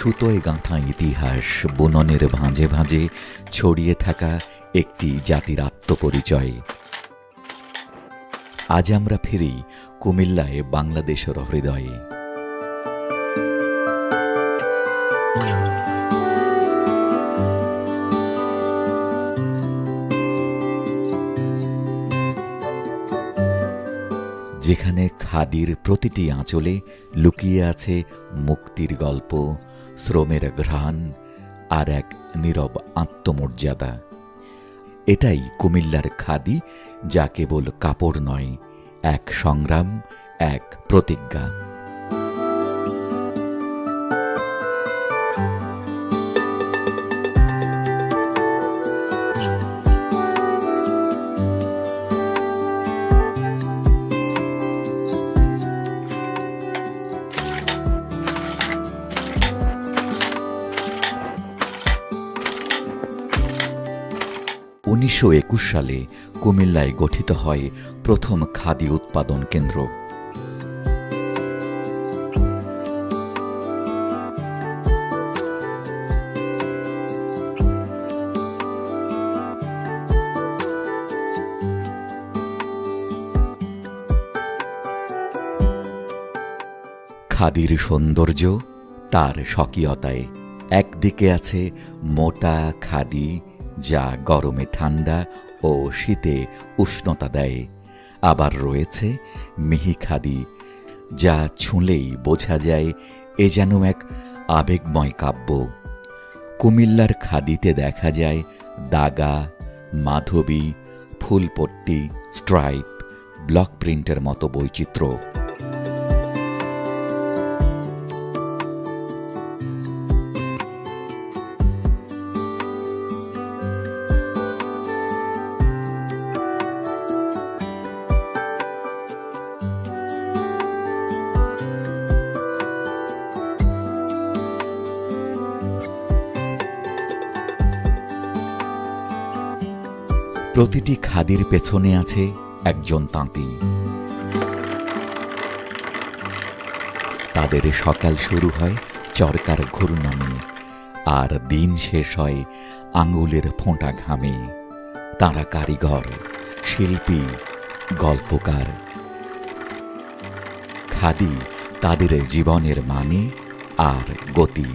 সুতোয় গাঁথা ইতিহাস বুননের ভাঁজে ভাঁজে ছড়িয়ে থাকা একটি জাতির আত্মপরিচয়। আজ আমরা ফিরি কুমিল্লায় বাংলাদেশের হৃদয়ে। যেখানে খাদির প্রতিটি আঁচলে লুকিয়ে আছে মুক্তির গল্প, শ্রমের ঘ্রাণ আর এক নীরব আত্মমর্যাদা। এটাই কুমিল্লার খাদি, যা কেবল কাপড় নয়, এক সংগ্রাম, এক প্রতিজ্ঞা। উনিশশো একুশ সালে কুমিল্লায় গঠিত হয় প্রথম খাদি উৎপাদন কেন্দ্র। খাদির সৌন্দর্য তার স্বকীয়তায়। একদিকে আছে মোটা খাদি যা গরমে ঠান্ডা ও শীতে উষ্ণতা দেয়। আবার রয়েছে মিহি খাদি, যা ছুঁলেই বোঝা যায় এ যেন এক আবেগময় কাব্য। কুমিল্লার খাদিতে দেখা যায় দাগা, মাধবী, ফুলপট্টি, স্ট্রাইপ, ব্লক প্রিন্টের মতো বৈচিত্র্য। প্রতিটি খাদির পেছনে আছে একজন তাঁতি। তাদের সকাল শুরু হয় চরকার ঘূর্ণনে, আর দিন শেষ হয় আঙুলের ফোঁটা ঘামে। তাঁরা কারিগর, শিল্পী, গল্পকার। খাদি তাদের জীবনের মানে আর গতি।